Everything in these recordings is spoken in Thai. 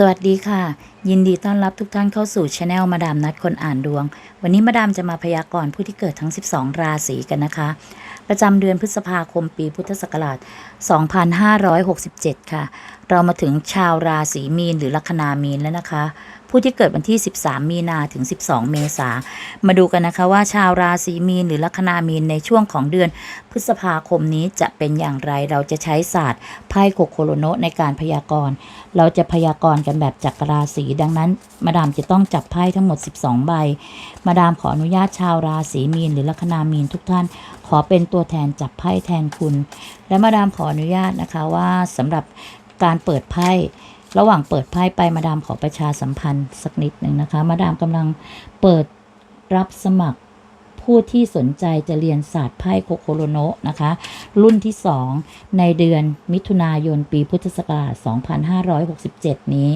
สวัสดีค่ะ ยินดีต้อนรับทุกท่านเข้าสู่ช anel มาดามนัดคนอ่านดวง วันนี้มาดามจะมาพยากรณ์ผู้ที่เกิดทั้ง 12 ราศีกันนะคะ ประจำเดือนพฤษภาคมปีพุทธศักราช 2567 ค่ะ เรามาถึงชาวราศีมีนหรือลัคนามีนแล้วนะคะ ผู้ที่เกิดวันที่ 13 มีนาถึง 12 เมษามาดูกันนะคะว่าชาวราศีมีนหรือลัคนามีนในช่วงของเดือนพฤษภาคมนี้จะเป็นอย่างไรเราจะใช้ศาสตร์ไพ่โคโคโรโนในการพยากรณ์ เราจะพยากรณ์กันแบบจักรราศีดังนั้น มาดามจะต้องจับไพ่ทั้งหมด 12 ใบ มาดามขออนุญาตชาวราศีมีนหรือลัคนามีนทุกท่าน ขอเป็นตัวแทนจับไพ่แทนคุณ และมาดามขออนุญาตนะคะว่าสำหรับการเปิดไพ่ ระหว่างเปิดไพ่ไปมาดามขอประชาสัมพันธ์สักนิดหนึ่งนะคะ มาดามกำลังเปิดรับสมัคร ผู้ที่สนใจจะเรียนศาสตร์ไพ่โคโคโรโนะนะคะ รุ่นที่ 2 ในเดือนมิถุนายนปีพุทธศักราช 2567 นี้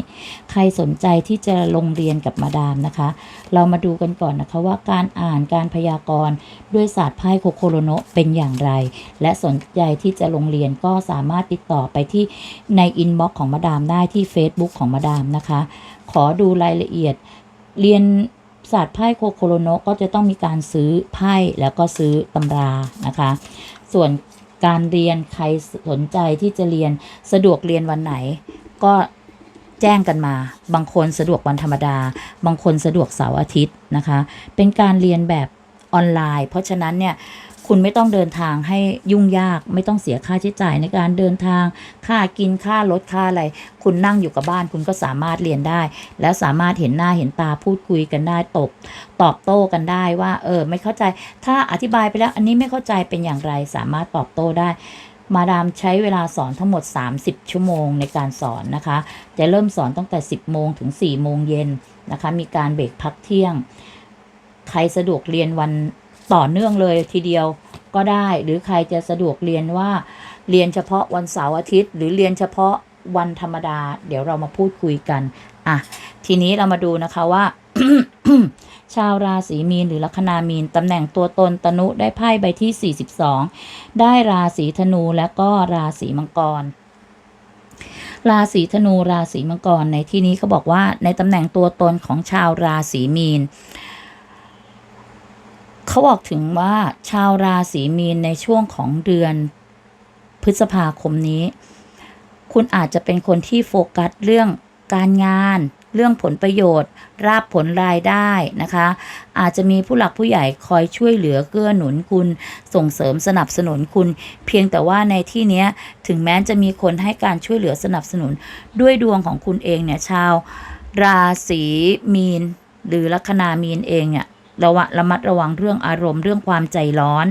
ใครสนใจที่จะลงเรียนกับมาดามนะคะ เรามาดูกันก่อนนะคะว่าการอ่านการพยากรณ์ด้วยศาสตร์ไพ่โคโคโรโนะเป็นอย่างไร และสนใจที่จะลงเรียนก็สามารถติดต่อไปที่ในอินบ็อกซ์ของมาดามได้ที่ Facebook ของมาดามนะคะ ขอดูรายละเอียดเรียน ศาสตร์ไพ่โคโคโรโนก็จะต้องมีการซื้อไพ่แล้วก็ซื้อตำรานะคะ ส่วนการเรียนใครสนใจที่จะเรียนสะดวกเรียนวันไหน ก็แจ้งกันมา บางคนสะดวกวันธรรมดา บางคนสะดวกเสาร์อาทิตย์นะคะ เป็นการเรียนแบบออนไลน์ เพราะฉะนั้นเนี่ย คุณไม่ต้องเดินทางให้ยุ่งยาก ไม่ต้องเสียค่าใช้จ่ายในการเดินทาง ค่ากินค่ารถค่าอะไร คุณนั่งอยู่กับบ้านคุณก็สามารถเรียนได้ แล้วสามารถเห็นหน้าเห็นตาพูดคุยกันได้ตบตอบโต้กันได้ว่าเออไม่เข้าใจ ถ้าอธิบายไปแล้วอันนี้ไม่เข้าใจเป็นอย่างไร สามารถตอบโต้ได้มาดามใช้เวลาสอนทั้งหมด 30 ชั่วโมงในการสอนนะคะ จะเริ่มสอนตั้งแต่ 10 โมงถึง 4 โมงเย็นนะคะ มีการเบรกพักเที่ยง ใครสะดวกเรียนวัน ต่อเนื่องเลยทีเดียวก็ได้ หรือใครจะสะดวกเรียนว่า เรียนเฉพาะวันเสาร์อาทิตย์ หรือเรียนเฉพาะวันธรรมดา เดี๋ยวเรามาพูดคุยกันอะทีนี้เรามาดูนะคะว่า ชาวราศีมีนหรือลัคนามีนตำแหน่งตัวตนตนุได้ไพ่ใบที่ 42 ได้ราศีธนูและก็ราศีมังกรราศีธนูราศีมังกรในที่นี้เขาบอกว่าในตำแหน่งตัวตนของชาวราศีมีน เขาบอกถึงว่าชาวราศีมีนในช่วงของเดือนพฤษภาคมนี้ คุณอาจจะเป็นคนที่โฟกัสเรื่องการงาน เรื่องผลประโยชน์ ราบผลรายได้นะคะ อาจจะมีผู้หลักผู้ใหญ่คอยช่วยเหลือเกื้อหนุนคุณ ส่งเสริมสนับสนุนคุณ เพียงแต่ว่าในที่นี้ถึงแม้จะมีคนให้การช่วยเหลือสนับสนุน ด้วยดวงของคุณเองเนี่ยชาว ราศีมีน หรือลัคนามีนเองเนี่ย ระวะระมัดระวังเรื่องอารมณ์เรื่องความใจร้อน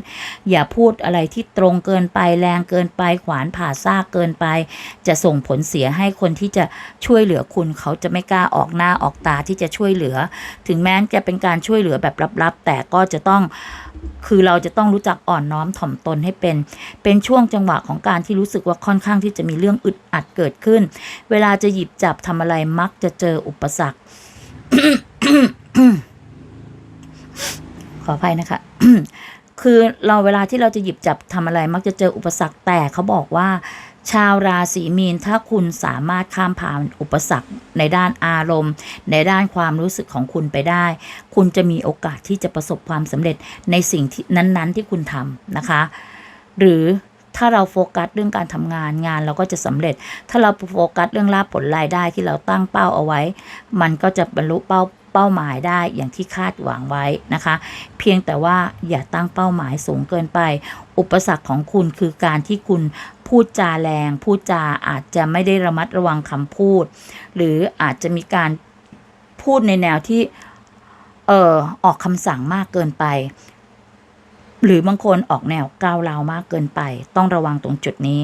อย่าพูดอะไรที่ตรงเกินไปแรงเกินไปขวานผ่าซากเกินไป จะส่งผลเสียให้คนที่จะช่วยเหลือคุณเขาจะไม่กล้าออกหน้าออกตาที่จะช่วยเหลือ ถึงแม้จะเป็นการช่วยเหลือแบบลับๆ แต่ก็จะต้องคือเราจะต้องรู้จักอ่อนน้อมถ่อมตนให้เป็น เป็นช่วงจังหวะของการที่รู้สึกว่าค่อนข้างที่จะมีเรื่องอึดอัดเกิดขึ้น เวลาจะหยิบจับทำอะไรมักจะเจออุปสรรค ขออภัยนะคะ คือเราเวลาที่เราจะหยิบจับทำอะไร มักจะเจออุปสรรคแต่เขาบอกว่า ชาวราศีมีนถ้าคุณสามารถข้ามผ่านอุปสรรคในด้านอารมณ์ ในด้านความรู้สึกของคุณไปได้ คุณจะมีโอกาสที่จะประสบความสำเร็จในสิ่งที่นั้น ๆ ที่คุณทำนะคะ หรือถ้าเราโฟกัสเรื่องการทำงานงานเราก็จะสำเร็จ ถ้าเราโฟกัสเรื่องลาภผลรายได้ที่เราตั้งเป้าเอาไว้ มันก็จะบรรลุเป้า เป้าหมายได้อย่างที่คาดหวังไว้นะคะ เพียงแต่ว่าอย่าตั้งเป้าหมายสูงเกินไป อุปสรรคของคุณคือการที่คุณพูดจาแรง พูดจาอาจจะไม่ได้ระมัดระวังคำพูด หรืออาจจะมีการพูดในแนวที่เออออกคำสั่งมากเกินไป หรือบางคนออกแนวก้าวราวมากเกินไป ต้องระวังตรงจุดนี้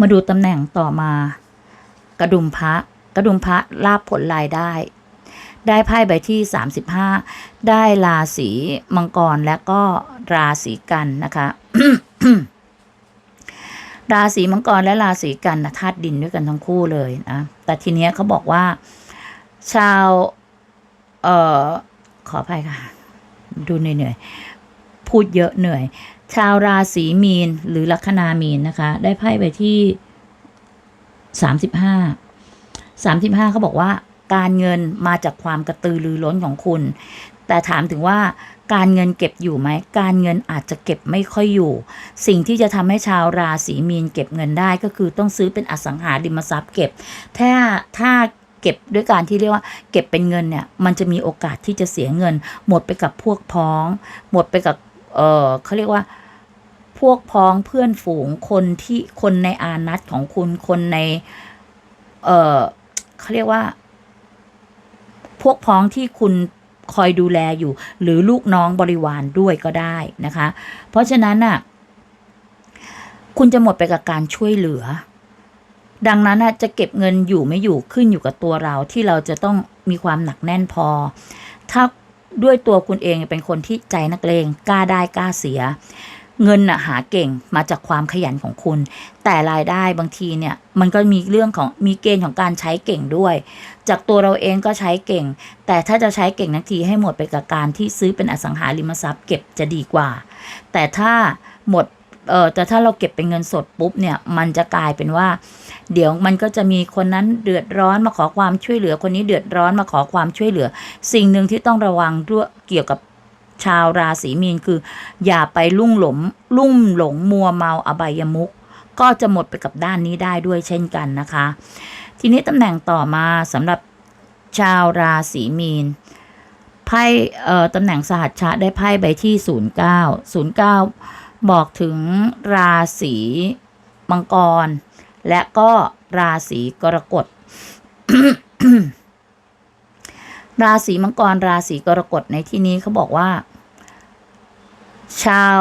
มาดูตำแหน่งต่อมา กระดุมพระกระดุมพระลาบผลรายได้ ได้ไพ่ใบที่ 35 ได้ราศีมังกรและก็ราศีกันนะคะ ราศีมังกรและราศีกันนะธาตุดินด้วยกันทั้งคู่เลยนะแต่ทีเนี้ยเขาบอกว่า ชาวเอ่อขออภัยค่ะ ดูเหนื่อยๆพูดเยอะเหนื่อย ชาวราศีมีนหรือลัคนามีนนะคะ ได้ไพ่ใบที่35 35เขาบอกว่า การเงินมาจากความกระตือรือร้นของคุณ แต่ถามถึงว่าการเงินเก็บอยู่ไหม การเงินอาจจะเก็บไม่ค่อยอยู่ สิ่งที่จะทำให้ชาวราศีมีนเก็บเงินได้ก็คือต้องซื้อเป็นอสังหาริมทรัพย์เก็บ ถ้าถ้าเก็บด้วยการที่เรียกว่าเก็บเป็นเงินเนี่ย มันจะมีโอกาสที่จะเสียเงิน หมดไปกับพวกพ้อง หมดไปกับ เออเขาเรียกว่าพวกพ้องเพื่อนฝูงคนที่คนในอานัตของคุณคนใน เออเขาเรียกว่า พวกพ้องที่คุณคอยดูแลอยู่ หรือลูกน้องบริวารด้วยก็ได้นะคะ เพราะฉะนั้นน่ะคุณจะหมดไปกับการช่วยเหลือ ดังนั้นน่ะจะเก็บเงินอยู่ไม่อยู่ขึ้นอยู่กับตัวเราที่เราจะต้องมีความหนักแน่นพอ ถ้าด้วยตัวคุณเองเป็นคนที่ใจนักเลงกล้าได้กล้าเสีย เงินน่ะหาเก่งมาจากความขยันของคุณ แต่รายได้บางทีเนี่ยมันก็มีเรื่องของมีเกณฑ์ของการใช้เก่งด้วย จากตัวเราเองก็ใช้เก่ง แต่ถ้าจะใช้เก่งนักทีให้หมดไปกับการที่ซื้อเป็นอสังหาริมทรัพย์เก็บจะดีกว่า แต่ถ้าหมดเออแต่ถ้าเราเก็บเป็นเงินสดปุ๊บเนี่ยมันจะกลายเป็นว่า เดี๋ยวมันก็จะมีคนนั้นเดือดร้อนมาขอความช่วยเหลือคนนี้เดือดร้อนมาขอความช่วยเหลือ สิ่งหนึ่งที่ต้องระวังด้วยเกี่ยวกับ ชาวราศีมีนคือ อย่าไปลุ่งหลงลุ่มหลงมัวเมาอบายมุกก็จะหมดไปกับด้านนี้ได้ด้วยเช่นกันนะคะ ทีนี้ตำแหน่งต่อมาสำหรับชาวราศีมีนไพ่ตำแหน่งสหัชชะได้ไพ่ใบที่ 09 09 บอกถึงราศีมังกร และก็ราศีกรกฎ ราศีมังกรราศีกรกฎในที่นี้เขาบอกว่า ชาว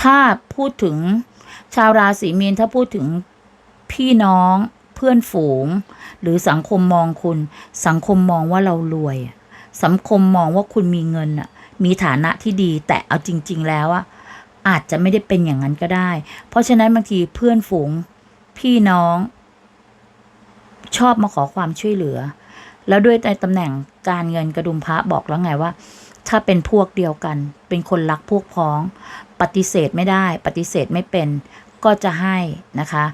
ถ้าพูดถึง ชาวราศีมีนถ้าพูดถึงพี่น้องเพื่อนฝูง หรือสังคมมองคุณ สังคมมองว่าเรารวย สังคมมองว่าคุณมีเงินอะมีฐานะที่ดีแต่เอาจริง ๆ แล้วอะอาจจะไม่ได้เป็นอย่างนั้นก็ได้ เพราะฉะนั้นบางทีเพื่อนฝูงพี่น้อง ชอบมาขอความช่วยเหลือ แล้วด้วยในตำแหน่งการเงินกระดุมพระบอกแล้วไงว่า ถ้าเป็นพวกเดียวกัน เป็นคนรักพวกพ้อง ปฏิเสธไม่ได้ ปฏิเสธไม่เป็นก็จะให้นะคะ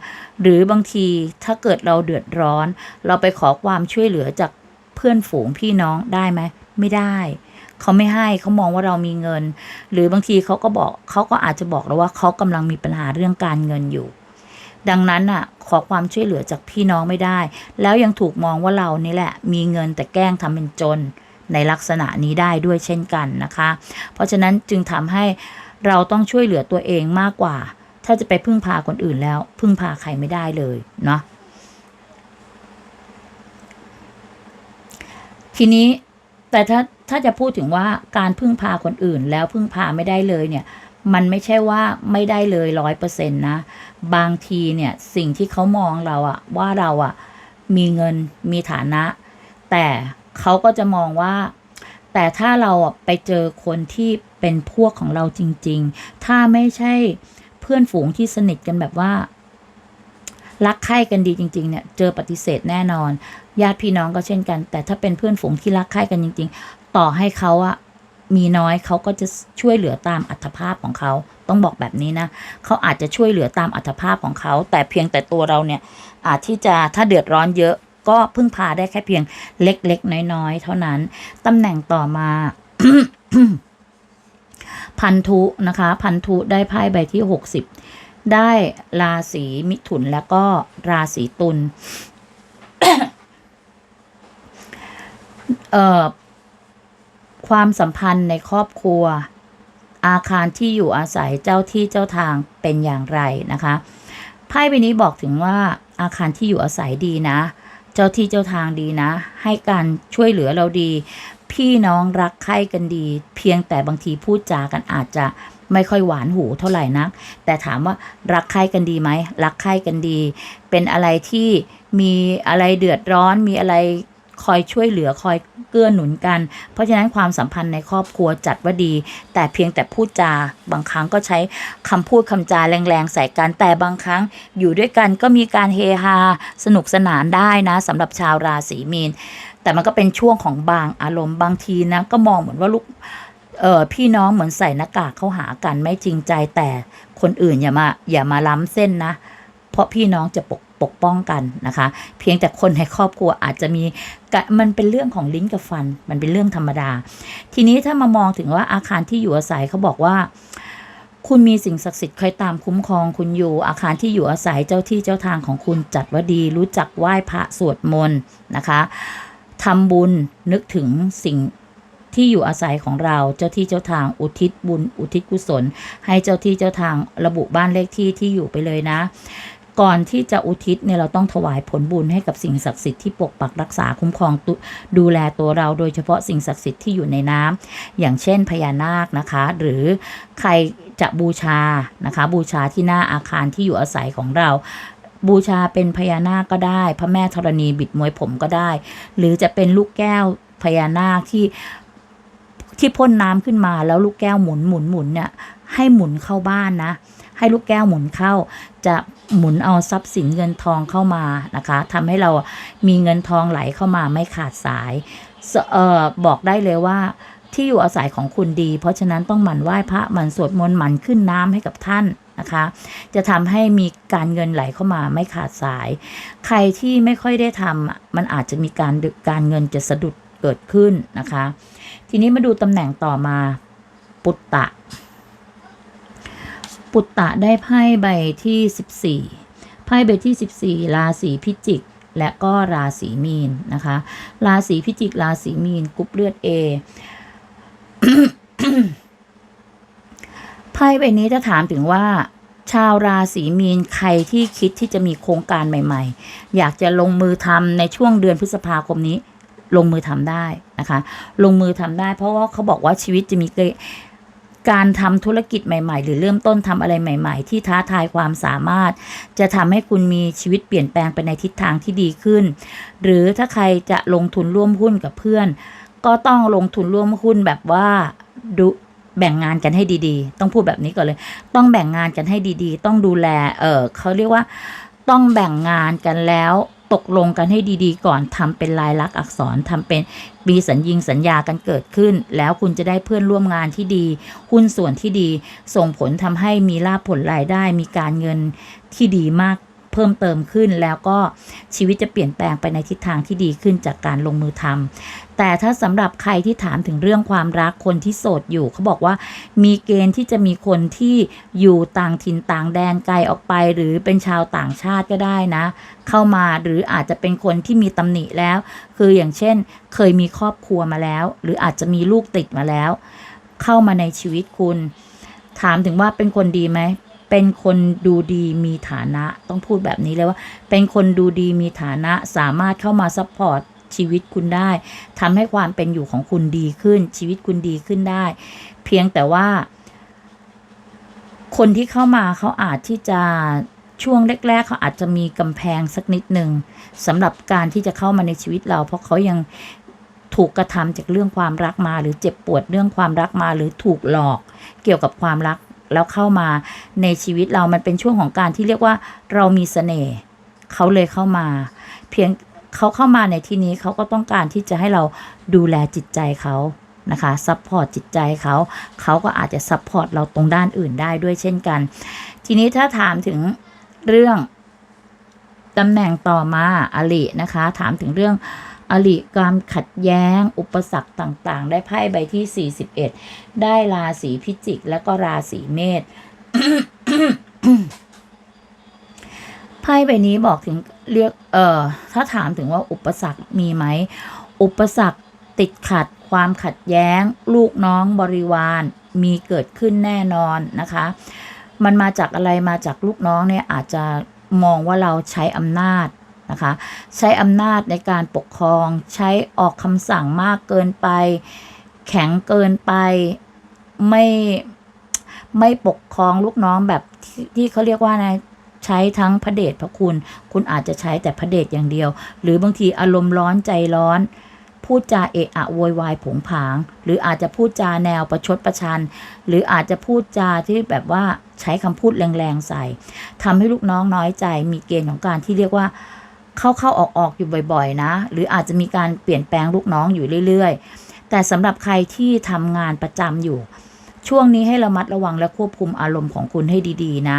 หรือบางทีถ้าเกิดเราเดือดร้อน เราไปขอความช่วยเหลือจากเพื่อนฝูงพี่น้องได้ไหมไม่ได้เขาไม่ให้เขามองว่าเรามีเงิน หรือบางทีเขาก็บอกเขาก็อาจจะบอกเราว่าเขากำลังมีปัญหาเรื่องการเงินอยู่ ดังนั้นน่ะขอความช่วยเหลือจากพี่น้องไม่ได้ แล้วยังถูกมองว่าเรานี่แหละ มีเงินแต่แกล้งทำเป็นจนในลักษณะนี้ได้ด้วยเช่นกันนะคะ เพราะฉะนั้นจึงทำให้เราต้องช่วยเหลือตัวเองมากกว่า ถ้าจะไปพึ่งพาคนอื่นแล้ว พึ่งพาใครไม่ได้เลยเนาะทีนี้แต่ถ้าถ้าจะพูดถึงว่าการพึ่งพาคนอื่นแล้วพึ่งพาไม่ได้เลยเนี่ย มันไม่ใช่ว่าไม่ได้เลยร้อยเปอร์เซ็นต์นะ บางทีเนี่ยสิ่งที่เขามองเราอะว่าเราอะมีเงินมีฐานะ แต่เขาก็จะมองว่า แต่ถ้าเราอะไปเจอคนที่เป็นพวกของเราจริง ๆ ถ้าไม่ใช่เพื่อนฝูงที่สนิทกันแบบว่า รักใคร่กันดีจริง ๆ เนี่ย เจอปฏิเสธแน่นอน ญาติพี่น้องก็เช่นกัน แต่ถ้าเป็นเพื่อนฝูงที่รักใคร่กันจริง ๆ ต่อให้เขาอะ มีน้อยเขาก็จะช่วยเหลือตามอัตภาพของเขา ต้องบอกแบบนี้นะเขาอาจจะช่วยเหลือตามอัตภาพของเขา แต่เพียงแต่ตัวเราเนี่ยอาจที่จะถ้าเดือดร้อนเยอะ ก็พึ่งพาได้แค่เพียงเล็กๆน้อยๆ เท่านั้นตำแหน่งต่อมาพันธุนะคะ พันธุได้ไพ่ใบที่หกสิบได้ราศีมิถุนแล้วก็ราศีตุลเอ่อ ความสัมพันธ์ในครอบครัว อาคารที่อยู่อาศัยเจ้าที่เจ้าทางเป็นอย่างไรนะคะไพ่ใบนี้บอกถึงว่าอาคารที่อยู่อาศัยดีนะ เจ้าที่เจ้าทางดีนะ ให้การช่วยเหลือเราดี พี่น้องรักใคร่กันดี เพียงแต่บางทีพูดจากันอาจจะไม่ค่อยหวานหูเท่าไหร่นัก แต่ถามว่ารักใคร่กันดีไหมรักใคร่กันดี เป็นอะไรที่มีอะไรเดือดร้อนมีอะไร คอยช่วยเหลือคอยเกื้อหนุนกัน เพราะฉะนั้นความสัมพันธ์ในครอบครัวจัดว่าดี แต่เพียงแต่พูดจาบางครั้งก็ใช้คำพูดคำจาแรงๆใส่กันแต่บางครั้งอยู่ด้วยกันก็มีการเฮฮาสนุกสนานได้นะสำหรับชาวราศีมีน แต่มันก็เป็นช่วงของบางอารมณ์บางทีนะก็มองเหมือนว่าลูกเออพี่น้องเหมือนใส่หน้ากากเข้าหากันไม่จริงใจแต่คนอื่นอย่ามาอย่ามาล้ำเส้นนะ เพราะพี่น้องจะปก ปกป้องกันนะคะ เพียงแต่คนในครอบครัวอาจจะมีมันเป็นเรื่องของลิ้นกับฟัน มันเป็นเรื่องธรรมดา ทีนี้ถ้ามามองถึงว่าอาคารที่อยู่อาศัยเขาบอกว่า คุณมีสิ่งศักดิ์สิทธิ์คอยตามคุ้มครองคุณอยู่ อาคารที่อยู่อาศัยเจ้าที่เจ้าทางของคุณจัดว่าดี รู้จักไหว้พระสวดมนต์นะคะทำบุญนึกถึงสิ่งที่อยู่อาศัยของเราเจ้าที่เจ้าทางอุทิศบุญ อุทิศกุศล ให้เจ้าที่เจ้าทางระบุบ้านเลขที่ที่อยู่ไปเลยนะ ก่อนที่จะอุทิศเนี่ยเราต้องถวายผลบุญให้กับสิ่งศักดิ์สิทธิ์ที่ปกปักรักษาคุ้มครองดูแลตัวเราโดยเฉพาะสิ่งศักดิ์สิทธิ์ที่อยู่ในน้ำอย่างเช่นพญานาคนะคะ หรือใครจะบูชานะคะ บูชาที่หน้าอาคารที่อยู่อาศัยของเราบูชาเป็นพญานาคก็ได้ พระแม่ธรณีบิดมวยผมก็ได้ หรือจะเป็นลูกแก้วพญานาคที่ที่พ่นน้ำขึ้นมาแล้วลูกแก้วหมุนหมุนหมุนเนี่ยให้หมุนเข้าบ้านนะ ให้ลูกแก้วหมุนเข้า จะหมุนเอาทรัพย์สินเงินทองเข้ามานะคะทำให้เรามีเงินทองไหลเข้ามาไม่ขาดสายเออบอกได้เลยว่าที่อยู่อาศัยของคุณดี เพราะฉะนั้นต้องหมั่นไหว้พระหมั่นสวดมนต์หมั่นขึ้นน้ำให้กับท่านนะคะ จะทำให้มีการเงินไหลเข้ามาไม่ขาดสาย ใครที่ไม่ค่อยได้ทำอะมันอาจจะมีการดึกการเงินจะสะดุดเกิดขึ้นนะคะ ทีนี้มาดูตำแหน่งต่อมาปุตตะ ปุตตะได้ไพ่ใบที่ 14 ไพ่ใบที่ 14 ราศีพิจิก และก็ราศีมีนนะคะ ราศีพิจิก ราศีมีนกรุ๊ปเลือด A ไพ่ใบนี้จะถามถึงว่า ชาวราศีมีนใครที่คิดที่จะมีโครงการใหม่ ๆ อยากจะลงมือทำในช่วงเดือนพฤษภาคมนี้ ลงมือทำได้นะคะ ลงมือทำได้ เพราะว่าเขาบอกว่าชีวิตจะมีเการทำธุรกิจใหม่ๆ หรือเริ่มต้นทำอะไรใหม่ๆ ที่ท้าทายความสามารถ จะทำให้คุณมีชีวิตเปลี่ยนแปลงไปในทิศทางที่ดีขึ้น หรือถ้าใครจะลงทุนร่วมหุ้นกับเพื่อน ก็ต้องลงทุนร่วมหุ้นแบบว่าดูแบ่งงานกันให้ดีๆ ต้องพูดแบบนี้ก่อนเลย ต้องแบ่งงานกันให้ดีๆ ต้องดูแล เออเขาเรียกว่า ต้องแบ่งงานกันแล้ว ตกลงกันให้ดีๆ ก่อนทำเป็นลายลักษณ์อักษรทำเป็นมีสัญญิงสัญญากันเกิดขึ้น แล้วคุณจะได้เพื่อนร่วมงานที่ดี หุ้นส่วนที่ดี ส่งผลทำให้มีลาภผลรายได้ มีการเงินที่ดีมากเพิ่มเติมขึ้นแล้วก็ชีวิตจะเปลี่ยนแปลงไปในทิศทางที่ดีขึ้นจากการลงมือทำ แต่ถ้าสำหรับใครที่ถามถึงเรื่องความรักคนที่โสดอยู่เขาบอกว่ามีเกณฑ์ที่จะมีคนที่อยู่ต่างถิ่นต่างแดนไกลออกไป หรือเป็นชาวต่างชาติก็ได้นะ เข้ามาหรืออาจจะเป็นคนที่มีตำหนิแล้ว คืออย่างเช่น เคยมีครอบครัวมาแล้ว หรืออาจจะมีลูกติดมาแล้ว เข้ามาในชีวิตคุณ ถามถึงว่าเป็นคนดีไหมเป็นคนดูดีมีฐานะต้องพูดแบบนี้เลยว่า เป็นคนดูดีมีฐานะสามารถเข้ามาซัพพอร์ต ชีวิตคุณได้ทำให้ความเป็นอยู่ของคุณดีขึ้น ชีวิตคุณดีขึ้นได้ เพียงแต่ว่า คนที่เข้ามาเขาอาจที่จะช่วงแรก ๆ เขาอาจจะมีกำแพงสักนิดหนึ่งสำหรับการที่จะเข้ามาในชีวิตเรา เพราะเขายังถูกกระทำจากเรื่องความรักมา หรือเจ็บปวดเรื่องความรักมา หรือถูกหลอกเกี่ยวกับความรักแล้วเข้ามาในชีวิตเรามันเป็นช่วงของการที่เรียกว่าเรามีเสน่ห์เขาเลยเข้ามา เพียง เขาเข้ามาในที่นี้เขาก็ต้องการที่จะให้เราดูแลจิตใจเขานะคะซัพพอร์ตจิตใจเขาเขาก็อาจจะซัพพอร์ตเราตรงด้านอื่นได้ด้วยเช่นกัน ทีนี้ถ้าถามถึงเรื่องตำแหน่งต่อมาอลินะคะ ถามถึงเรื่องอลิการขัดแย้ง อุปสรรคต่างๆ ได้ไพ่ใบที่ 41 ได้ราศีพิจิก และก็ราศีเมษไพ่ใบนี้บอกถึง เรียกเอ่อถ้าถามถึงว่าอุปสรรคมีไหม อุปสรรคติดขัด ความขัดแย้ง ลูกน้องบริวารมีเกิดขึ้นแน่นอนนะคะ มันมาจากอะไรมาจากลูกน้องเนี่ยอาจจะมองว่าเราใช้อำนาจนะคะ ใช้อำนาจในการปกครอง ใช้ออกคำสั่งมากเกินไป แข็งเกินไปไม่ไม่ปกครองลูกน้องแบบที่ที่เขาเรียกว่าไง ใช้ทั้งพระเดชพระคุณ คุณอาจจะใช้แต่พระเดชอย่างเดียว หรือบางทีอารมณ์ร้อนใจร้อน พูดจาเอะอะโวยวายผงผาง หรืออาจจะพูดจาแนวประชดประชัน หรืออาจจะพูดจาที่แบบว่าใช้คำพูดแรงๆใส่ ทำให้ลูกน้องน้อยใจ มีเกณฑ์ของการที่เรียกว่าเข้าเข้าออกออกอยู่บ่อย ๆ นะ หรืออาจจะมีการเปลี่ยนแปลงลูกน้องอยู่เรื่อย ๆ แต่สำหรับใครที่ทำงานประจำอยู่ ช่วงนี้ให้ระมัดระวังและควบคุมอารมณ์ของคุณให้ดี ๆ นะ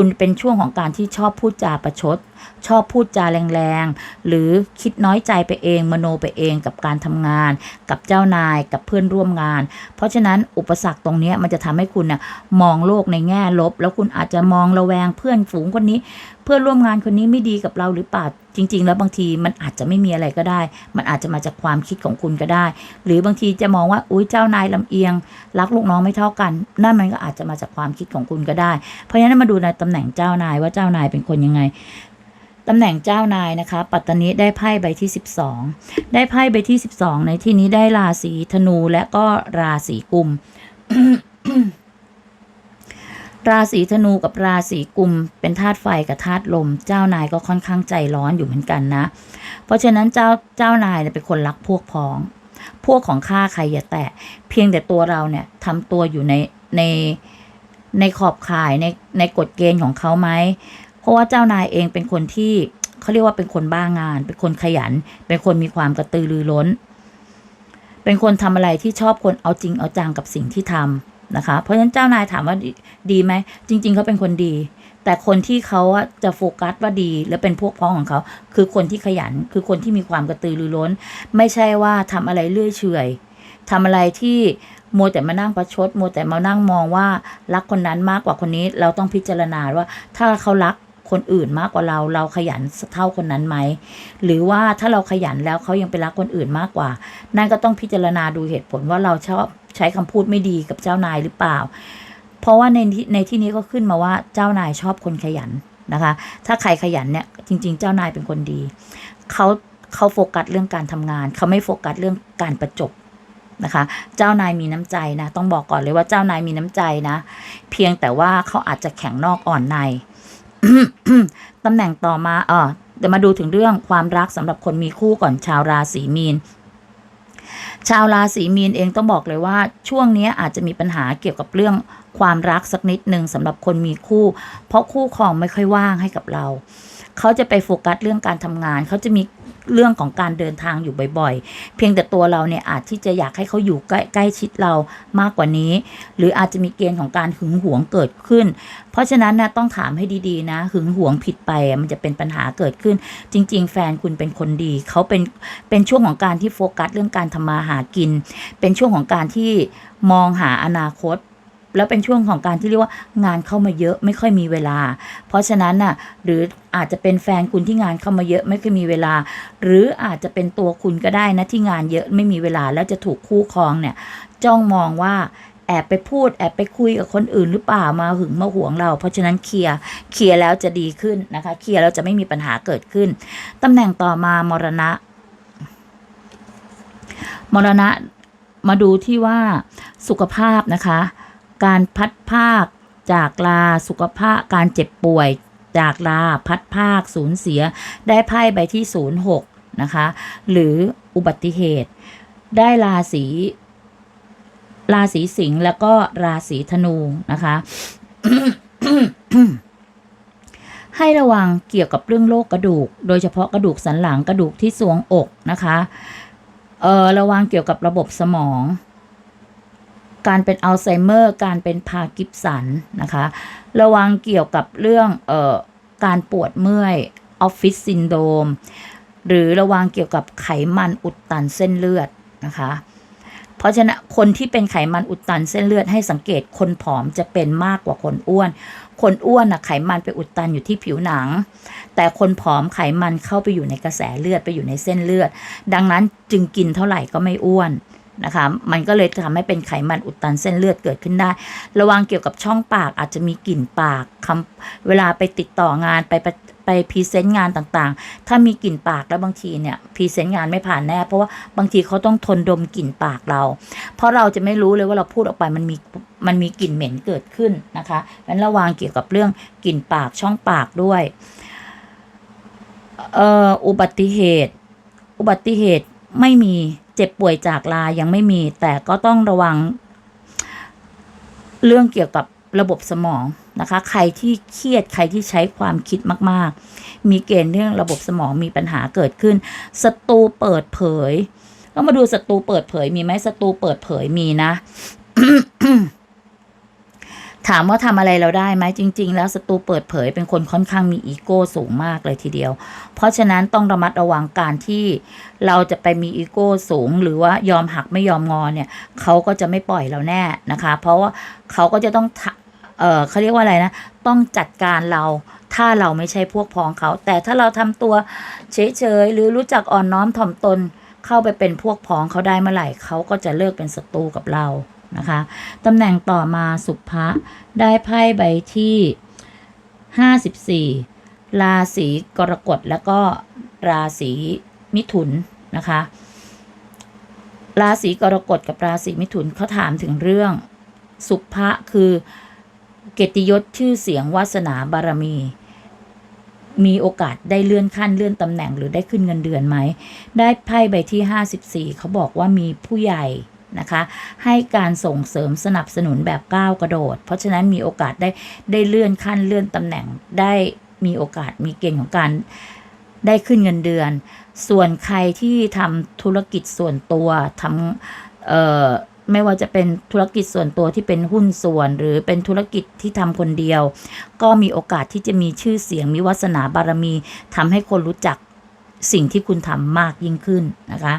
คุณเป็นช่วงของการที่ชอบพูดจาประชดชอบพูดจาแรงๆ หรือคิดน้อยใจไปเองมโนไปเองกับการทำงาน กับเจ้านายกับเพื่อนร่วมงาน เพราะฉะนั้นอุปสรรคตรงนี้มันจะทำให้คุณน่ะมองโลกในแง่ลบ แล้วคุณอาจจะมองระแวงเพื่อนฝูงคนนี้ เพื่อนร่วมงานคนนี้ไม่ดีกับเราหรือเปล่าจริง ๆ แล้วบางทีมันอาจจะไม่มีอะไรก็ได้ มันอาจจะมาจากความคิดของคุณก็ได้ หรือบางทีจะมองว่าอุ้ยเจ้านายลำเอียง รักลูกน้องไม่เท่ากัน นั่นมันก็อาจจะมาจากความคิดของคุณก็ได้ เพราะฉะนั้นมาดูในตำแหน่งเจ้านายว่าเจ้านายเป็นคนยังไง ตำแหน่งเจ้านายนะคะ ปัตตานีได้ไพ่ใบที่ 12 ได้ไพ่ใบที่ 12 ในที่นี้ได้ราศีธนูและก็ราศีกุม ราศีธนูกับราศีกุม เป็นธาตุไฟกับธาตุลม เจ้านายก็ค่อนข้างใจร้อนอยู่เหมือนกันนะ เพราะฉะนั้นเจ้าเจ้านายเนี่ยเป็นคนรักพวกพ้อง พวกของข้าใครอย่าแตะ เพียงแต่ตัวเราเนี่ยทำตัวอยู่ในในในขอบข่ายในในกฎเกณฑ์ของเขาไหม เพราะว่าเจ้านายเองเป็นคนที่เขาเรียกว่าเป็นคนบ้างาน เป็นคนขยัน เป็นคนมีความกระตือรือร้น เป็นคนทำอะไรที่ชอบคนเอาจริงเอาจังกับสิ่งที่ทำนะคะ เพราะฉะนั้นเจ้านายถามว่าดีไหมจริง ๆเขาเป็นคนดี แต่คนที่เขาจะโฟกัสว่าดี และเป็นพวกพ้องของเขา คือคนที่ขยันคือคนที่มีความกระตือรือร้น ไม่ใช่ว่าทำอะไรเลื่อยเฉยทำอะไรที่มัวแต่มานั่งประชดมัวแต่มานั่งมองว่ารักคนนั้นมากกว่าคนนี้ เราต้องพิจารณาว่าถ้าเขารัก คนอื่นมากกว่าเรา เราขยันเท่าคนนั้นไหม หรือว่าถ้าเราขยันแล้วเขายังไปรักคนอื่นมากกว่า นั่นก็ต้องพิจารณาดูเหตุผลว่าเราชอบใช้คำพูดไม่ดีกับเจ้านายหรือเปล่า เพราะว่าในที่ในที่นี้ก็ขึ้นมาว่าเจ้านายชอบคนขยันนะคะ ถ้าใครขยันเนี่ยจริง ๆ เจ้านายเป็นคนดีเขาเขาโฟกัสเรื่องการทำงาน เขาไม่โฟกัสเรื่องการประจบนะคะ เจ้านายมีน้ำใจนะ ต้องบอกก่อนเลยว่าเจ้านายมีน้ำใจนะ เพียงแต่ว่าเขาอาจจะแข็งนอกอ่อนใน ตำแหน่งต่อมาเออเดี๋ยวมาดูถึงเรื่องความรักสำหรับคนมีคู่ก่อนชาวราศีมีน ชาวราศีมีนเองต้องบอกเลยว่าช่วงนี้อาจจะมีปัญหาเกี่ยวกับเรื่องความรักสักนิดหนึ่งสำหรับคนมีคู่ เพราะคู่ครองไม่ค่อยว่างให้กับเรา เขาจะไปโฟกัสเรื่องการทำงาน เขาจะมี เรื่องของการเดินทางอยู่บ่อยๆ เพียงแต่ตัวเราเนี่ยอาจที่จะอยากให้เขาอยู่ใกล้ใกล้ชิดเรามากกว่านี้ หรืออาจจะมีเกณฑ์ของการหึงหวงเกิดขึ้น เพราะฉะนั้นนะต้องถามให้ดีๆนะหึงหวงผิดไปมันจะเป็นปัญหาเกิดขึ้น จริง ๆ แฟนคุณเป็นคนดีเขาเป็นเป็นช่วงของการที่โฟกัสเรื่องการทำมาหากิน เป็นช่วงของการที่มองหาอนาคต แล้วเป็นช่วงของการที่เรียกว่างานเข้ามาเยอะไม่ค่อยมีเวลา เพราะฉะนั้นน่ะหรืออาจจะเป็นแฟนคุณที่งานเข้ามาเยอะไม่ค่อยมีเวลา หรืออาจจะเป็นตัวคุณก็ได้นะที่งานเยอะไม่มีเวลาแล้วจะถูกคู่ครองเนี่ยจ้องมองว่าแอบไปพูดแอบไปคุยกับคนอื่นหรือเปล่ามาหึงมาหวงเรา เพราะฉะนั้นเคลียร์เคลียร์แล้วจะดีขึ้นนะคะเคลียร์แล้วจะไม่มีปัญหาเกิดขึ้นตำแหน่งต่อมามรณะ มรณะมาดูที่ว่าสุขภาพนะคะ การพัดภาค จากลาสุขภาพการเจ็บป่วย จากลาพัดภาคสูญเสีย ได้ไพ่ใบที่ 06 นะคะ หรืออุบัติเหตุ ได้ราศีราศีสิงห์แล้วก็ราศีธนูนะคะ ให้ระวังเกี่ยวกับเรื่องโรคกระดูก โดยเฉพาะกระดูกสันหลังกระดูกที่สวงอกนะคะ เออระวังเกี่ยวกับระบบสมอง การเป็นอัลไซเมอร์ การเป็นพาร์กินสันนะคะ ระวังเกี่ยวกับเรื่องเอ่อการปวดเมื่อยออฟฟิศซินโดมหรือระวังเกี่ยวกับไขมันอุดตันเส้นเลือดนะคะ เพราะฉะนั้นคนที่เป็นไขมันอุดตันเส้นเลือดให้สังเกตคนผอมจะเป็นมากกว่าคนอ้วน คนอ้วนนะไขมันไปอุดตันอยู่ที่ผิวหนัง แต่คนผอมไขมันเข้าไปอยู่ในกระแสเลือดไปอยู่ในเส้นเลือด ดังนั้นจึงกินเท่าไหร่ก็ไม่อ้วน นะคะ มันก็เลยทำให้เป็นไขมันอุดตันเส้นเลือดเกิดขึ้นได้ ระวังเกี่ยวกับช่องปากอาจจะมีกลิ่นปากคำเวลาไปติดต่องานไปไปไปพรีเซนต์งานต่างๆ ถ้ามีกลิ่นปากแล้วบางทีเนี่ยพรีเซนต์งานไม่ผ่านแน่ เพราะว่าบางทีเขาต้องทนดมกลิ่นปากเรา เพราะเราจะไม่รู้เลยว่าเราพูดออกไปมันมีมันมีกลิ่นเหม็นเกิดขึ้นนะคะงั้นระวังเกี่ยวกับเรื่องกลิ่นปากช่องปากด้วยเอ่ออุบัติเหตุ อุบัติเหตุไม่มี เจ็บป่วยจากลายังไม่มี แต่ก็ต้องระวัง เรื่องเกี่ยวกับระบบสมองนะคะ ใครที่เครียดใครที่ใช้ความคิดมาก ๆ มีเกณฑ์เรื่องระบบสมองมีปัญหาเกิดขึ้นศัตรูเปิดเผย ก็มาดูศัตรูเปิดเผยมีไหมศัตรูเปิดเผยมีนะ ถามว่าทำอะไรเราได้ไหมจริง ๆ แล้วศัตรูเปิดเผยเป็นคนค่อนข้างมีอีโก้สูงมากเลยทีเดียว เพราะฉะนั้นต้องระมัดระวังการที่เราจะไปมีอีโก้สูง หรือว่ายอมหักไม่ยอมงอนเนี่ยเขาก็จะไม่ปล่อยเราแน่นะคะ เพราะว่าเขาก็จะต้องเออเขาเรียกว่าอะไรนะ ต้องจัดการเราถ้าเราไม่ใช่พวกพ้องเขา แต่ถ้าเราทำตัวเฉยๆหรือรู้จักอ่อนน้อมถ่อมตน เข้าไปเป็นพวกพ้องเขาได้เมื่อไหร่เขาก็จะเลิกเป็นศัตรูกับเรา นะคะตำแหน่งต่อมาสุภะได้ไพ่ใบที่ 54 ราศีกรกฎแล้วก็ราศีมิถุนนะคะ ราศีกรกฎกับราศีมิถุนเขาถามถึงเรื่องสุภะคือเกียรติยศชื่อเสียงวาสนาบารมี มีโอกาสได้เลื่อนขั้นเลื่อนตำแหน่งหรือได้ขึ้นเงินเดือนไหม ได้ไพ่ใบที่ 54 เขาบอกว่ามีผู้ใหญ่ นะคะ ให้การส่งเสริมสนับสนุนแบบก้าวกระโดด เพราะฉะนั้นมีโอกาสได้ได้เลื่อนขั้นเลื่อนตำแหน่งได้มีโอกาสมีเกณฑ์ของการได้ขึ้นเงินเดือน ส่วนใครที่ทำธุรกิจส่วนตัวทำเอ่อไม่ว่าจะเป็นธุรกิจส่วนตัวที่เป็นหุ้นส่วน หรือเป็นธุรกิจที่ทำคนเดียว ก็มีโอกาสที่จะมีชื่อเสียงมีวาสนาบารมีทำให้คนรู้จัก สิ่งที่คุณทำมากยิ่งขึ้นนะคะ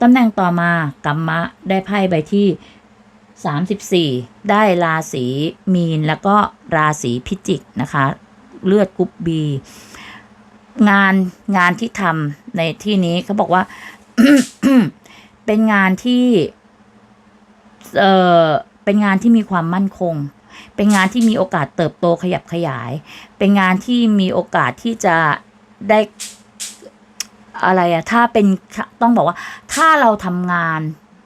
ตำแหน่งต่อมากัมมะได้ไพ่ใบที่ 34 ได้ราศีมีนแล้วก็ราศีพิจิกนะคะ เลือดกรุ๊ปบีงานงานที่ทำในที่นี้เขาบอกว่า เป็นงานที่เออเป็นงานที่มีความมั่นคง เป็นงานที่มีโอกาสเติบโตขยับขยาย เป็นงานที่มีโอกาสที่จะได้ อะไรอะถ้าเป็นต้องบอกว่าถ้าเราทำงาน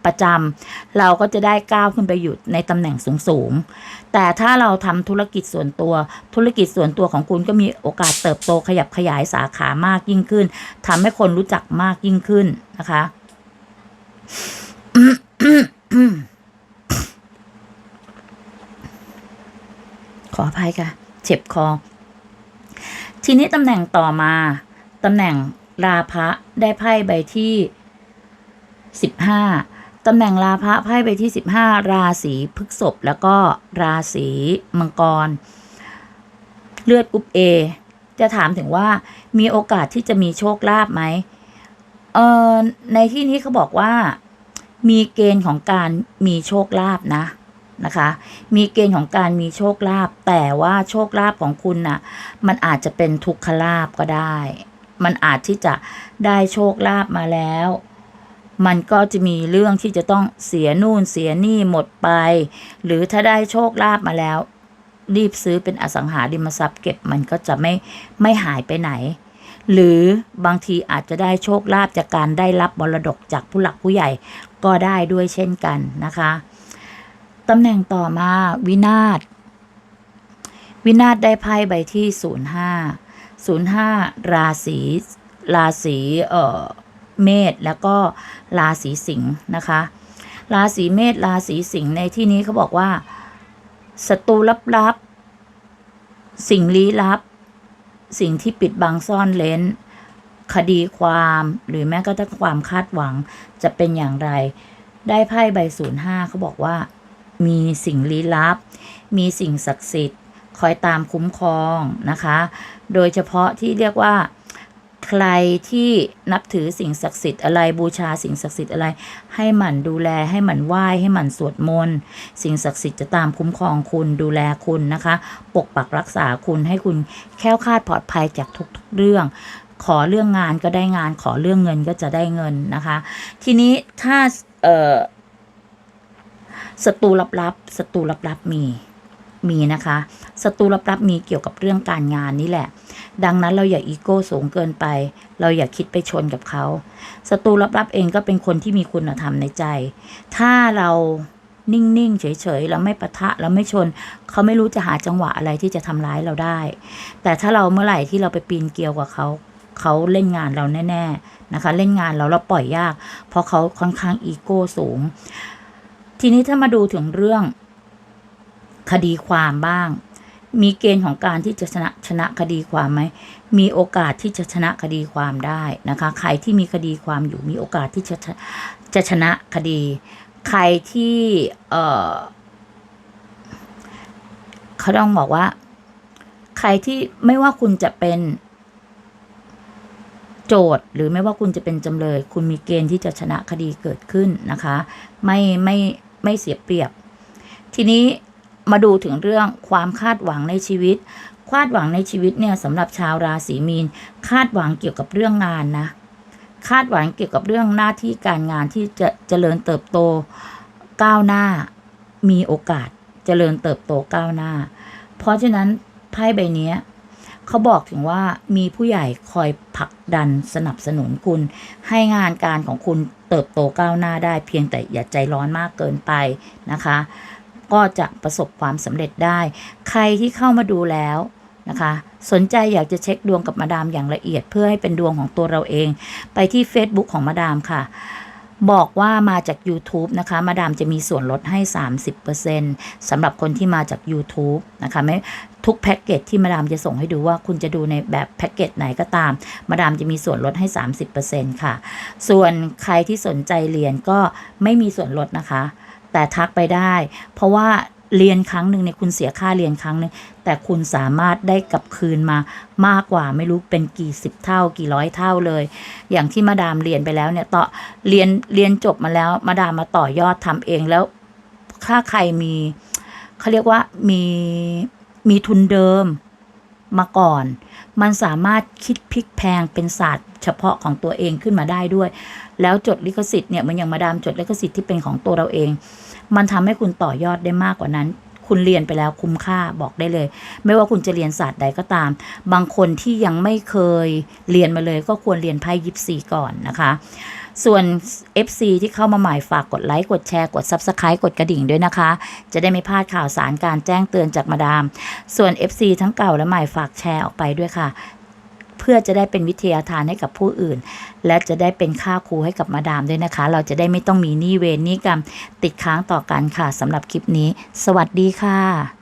ประจำเราก็จะได้ก้าวขึ้นไปอยู่ในตำแหน่งสูงๆ แต่ถ้าเราทำธุรกิจส่วนตัว ธุรกิจส่วนตัวของคุณก็มีโอกาสเติบโตขยับขยายสาขามากยิ่งขึ้นทำให้คนรู้จักมากยิ่งขึ้นนะคะขออภัยค่ะ เจ็บคอ ทีนี้ตำแหน่งต่อมาตำแหน่ง ราพะได้ไพ่ใบที่สิบห้าตำแหน่งราพะไพ่ใบที่สิบห้าราศีพฤษภแล้วก็ราศีมังกร เลือดกรุ๊ปเอจะถามถึงว่ามีโอกาสที่จะมีโชคลาภไหมเออในที่นี้เขาบอกว่ามีเกณฑ์ของการมีโชคลาภนะนะคะ มีเกณฑ์ของการมีโชคลาภแต่ว่าโชคลาภของคุณน่ะ มันอาจจะเป็นทุกขลาภก็ได้ มันอาจที่จะได้โชคลาภมาแล้ว มันก็จะมีเรื่องที่จะต้องเสียนู่นเสียนี่หมดไป หรือถ้าได้โชคลาภมาแล้ว รีบซื้อเป็นอสังหาริมทรัพย์เก็บมันก็จะไม่ไม่หายไปไหน หรือบางทีอาจจะได้โชคลาภจากการได้รับมรดกจากผู้หลักผู้ใหญ่ก็ได้ด้วยเช่นกันนะคะตำแหน่งต่อมาวินาศวินาศได้ไพ่ใบที่ศู นย์ห้าศูนย์ห้าราศีราศีเอ่อเมษแล้วก็ราศีสิงห์นะคะ ราศีเมษราศีสิงห์ในที่นี้เขาบอกว่าศัตรูลับๆ สิ่งลี้ลับ สิ่งที่ปิดบังซ่อนเลนคดีความหรือแม้กระทั่งความคาดหวังจะเป็นอย่างไร ได้ไพ่ใบศูนย์ห้าเขาบอกว่า มีสิ่งลี้ลับ มีสิ่งศักดิ์สิทธิ์ คอยตามคุ้มครองนะคะ โดยเฉพาะที่เรียกว่าใครที่นับถือสิ่งศักดิ์สิทธิ์อะไรบูชาสิ่งศักดิ์สิทธิ์อะไร ให้หมั่นดูแลให้หมั่นไหว้ให้หมั่นสวดมนต์สิ่งศักดิ์สิทธิ์จะตามคุ้มครองคุณดูแลคุณนะคะ ปกปักรักษาคุณให้คุณแค้วคลาดปลอดภัยจากทุกๆเรื่อง ขอเรื่องงานก็ได้งานขอเรื่องเงินก็จะได้เงินนะคะ ทีนี้ถ้าเออศัตรูลับๆศัตรูลับๆมี มีนะคะศัตรูลับๆมีเกี่ยวกับเรื่องการงานนี่แหละ ดังนั้นเราอย่าอีโก้สูงเกินไป เราอย่าคิดไปชนกับเขาศัตรูลับๆเองก็เป็นคนที่มีคุณธรรมในใจ ถ้าเรานิ่ง ๆ เฉย ๆ แล้วไม่ปะทะแล้วไม่ชน เขาไม่รู้จะหาจังหวะอะไรที่จะทำร้ายเราได้ แต่ถ้าเราเมื่อไหร่ที่เราไปปีนเกลียวกับเขา เขาเล่นงานเราแน่ ๆ นะคะ เล่นงานเราเราปล่อยยาก เพราะเขาค่อนข้างอีโก้สูง ทีนี้ถ้ามาดูถึงเรื่อง คดีความบ้าง มีเกณฑ์ของการที่จะชนะชนะคดีความไหม มีโอกาสที่จะชนะคดีความได้นะคะ ใครที่มีคดีความอยู่มีโอกาสที่จะจะชนะคดี ใครที่ เอ่อเขาต้องบอกว่า ใครที่ไม่ว่าคุณจะเป็นโจทย์หรือไม่ว่าคุณจะเป็นจำเลย คุณมีเกณฑ์ที่จะชนะคดีเกิดขึ้นนะคะ ไม่ไม่ไม่เสียเปรียบ ทีนี้ มาดูถึงเรื่องความคาดหวังในชีวิต คาดหวังในชีวิตเนี่ยสำหรับชาวราศีมีน คาดหวังเกี่ยวกับเรื่องงานนะ คาดหวังเกี่ยวกับเรื่องหน้าที่การงานที่จะเจริญเติบโตก้าวหน้า มีโอกาสเจริญเติบโตก้าวหน้า เพราะฉะนั้นไพ่ใบนี้เขาบอกถึงว่ามีผู้ใหญ่คอยผลักดันสนับสนุนคุณ ให้งานการของคุณเติบโตก้าวหน้าได้เพียงแต่อย่าใจร้อนมากเกินไปนะคะ ก็จะประสบความสำเร็จได้ ใครที่เข้ามาดูแล้วนะคะ สนใจอยากจะเช็คดวงกับมาดามอย่างละเอียด เพื่อให้เป็นดวงของตัวเราเอง ไปที่ Facebook ของมาดามค่ะบอกว่ามาจาก YouTube นะคะ มาดามจะมีส่วนลดให้ 30%สำหรับคนที่มาจาก YouTube นะคะไม่ทุกแพ็กเกจที่มาดามจะส่งให้ดูว่าคุณจะดูในแบบแพ็กเกจไหนก็ตาม มาดามจะมีส่วนลดให้ 30%ค่ะ ส่วนใครที่สนใจเรียนก็ไม่มีส่วนลดนะคะ แต่ทักไปได้ เพราะว่าเรียนครั้งหนึ่งเนี่ยคุณเสียค่าเรียนครั้งหนึ่งแต่คุณสามารถได้กลับคืนมามากกว่าไม่รู้เป็นกี่สิบเท่ากี่ร้อยเท่าเลย อย่างที่มาดามเรียนไปแล้วเนี่ยต่อเรียนเรียนจบมาแล้วมาดามมาต่อยอดทำเองแล้วถ้าใครมีเขาเรียกว่ามีมีทุนเดิมมาก่อน มันสามารถคิดพลิกแพงเป็นศาสตร์ เฉพาะของตัวเองขึ้นมาได้ด้วย แล้วจดลิขสิทธิ์เนี่ยมันย่างมาดามจดลิขสิทธิ์ที่เป็นของตัวเราเอง มันทำให้คุณต่อยอดได้มากกว่านั้น คุณเรียนไปแล้วคุ้มค่าบอกได้เลย ไม่ว่าคุณจะเรียนศาสตร์ใดก็ตาม บางคนที่ยังไม่เคยเรียนมาเลย ก็ควรเรียนไพ่ยิปซีก่อนนะคะส่วน FC ที่เข้ามาใหม่ฝากกดไลค์ กดแชร์ กด Subscribe กดกระดิ่งด้วยนะคะ จะได้ไม่พลาดข่าวสารการแจ้งเตือนจากมาดาม ส่วน FC ทั้งเก่าและใหม่ฝากแชร์ออกไปด้วยค่ะ เพื่อจะได้เป็นวิทยาทานให้กับผู้อื่น และจะได้เป็นค่าครูให้กับมาดามด้วยนะคะ เราจะได้ไม่ต้องมีหนี้เวรหนี้กรรมติดค้างต่อกันค่ะสำหรับคลิปนี้ สวัสดีค่ะ